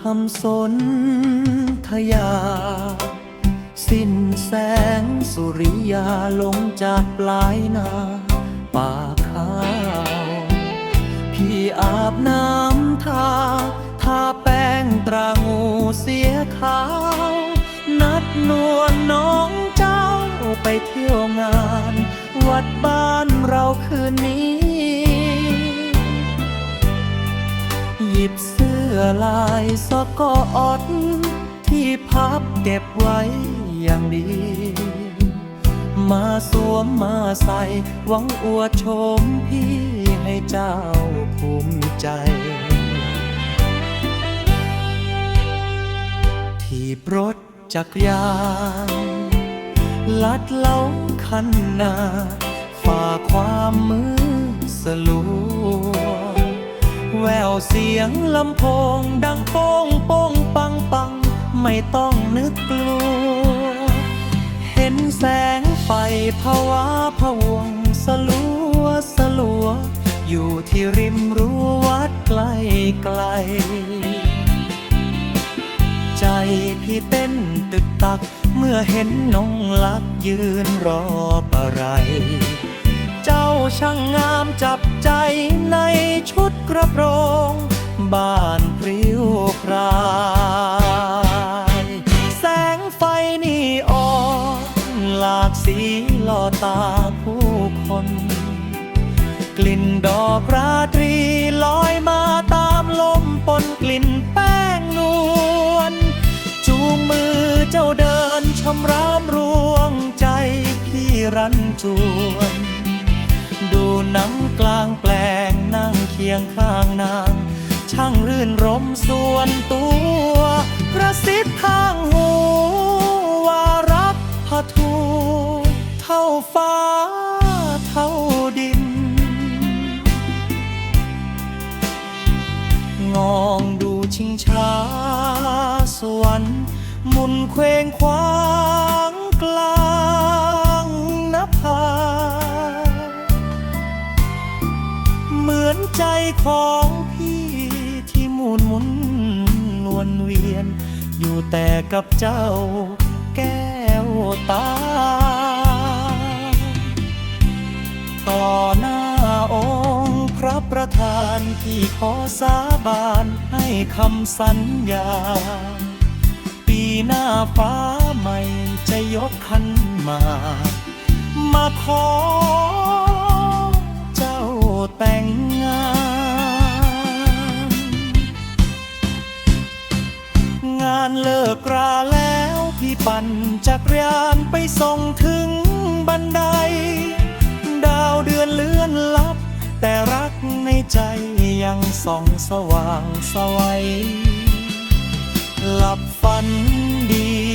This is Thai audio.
คำสนทยา สิ้นแสงสุริยาลงจากปลายนาป่าขาว พี่อาบน้ำทา ทาแป้งตรางูเสียขาว นัดนวลน้องเจ้าไปเที่ยวงาน วัดบ้านเราคืนนี้ ลายสกอตที่พับเก็บไว้อย่างดี มาสวมมาใส่หวังอวดโฉมพี่ให้เจ้าภูมิใจ ที่รถจักรยานลัดเล้าคันนา ฝ่าความมือสลัว แววเสียงลำโพง ดังโป้งโป้งปังปัง ไม่ต้องนึกกลัว เห็นแสงไฟผวาพะวง สลัวสลัว อยู่ที่ริมรั้ววัดไกลไกล ใจพี่เต้นตึกตัก เมื่อเห็นน้องลักยืนรอปะไร ช่างงามจับใจในชุดกระโปรง บ้านพริ้วพรายแสงไฟนีออนหลากสีล่อตาผู้คน กลิ่นดอกราตรีลอยมาตามลมปนกลิ่นแป้งนวลจูงมือเจ้าเดินชมรามรวงใจพี่รันจวน ดูหนังกลางแปลงนั่งเคียงข้างนาง ช่างรื่นรมส่วนตัวกระซิบข้างหูว่ารักพะทูเท่าฟ้าเท่าดิน งองดูชิงช้าสวรรค์มุนเคว้งคว้า เหมือนใจของพี่ที่หมุนหมุนวนเวียน อยู่แต่กับเจ้าแก้วตา ต่อหน้าองค์พระประธานที่ขอสาบานให้คำสัญญา ปีหน้าฟ้าใหม่จะยกขันมา มาขอ ปั่นจักรยานไปส่งถึงบันได ดาวเดือนเลื่อนลับ แต่รักในใจยังส่องสว่างสวัยหลับฝันดี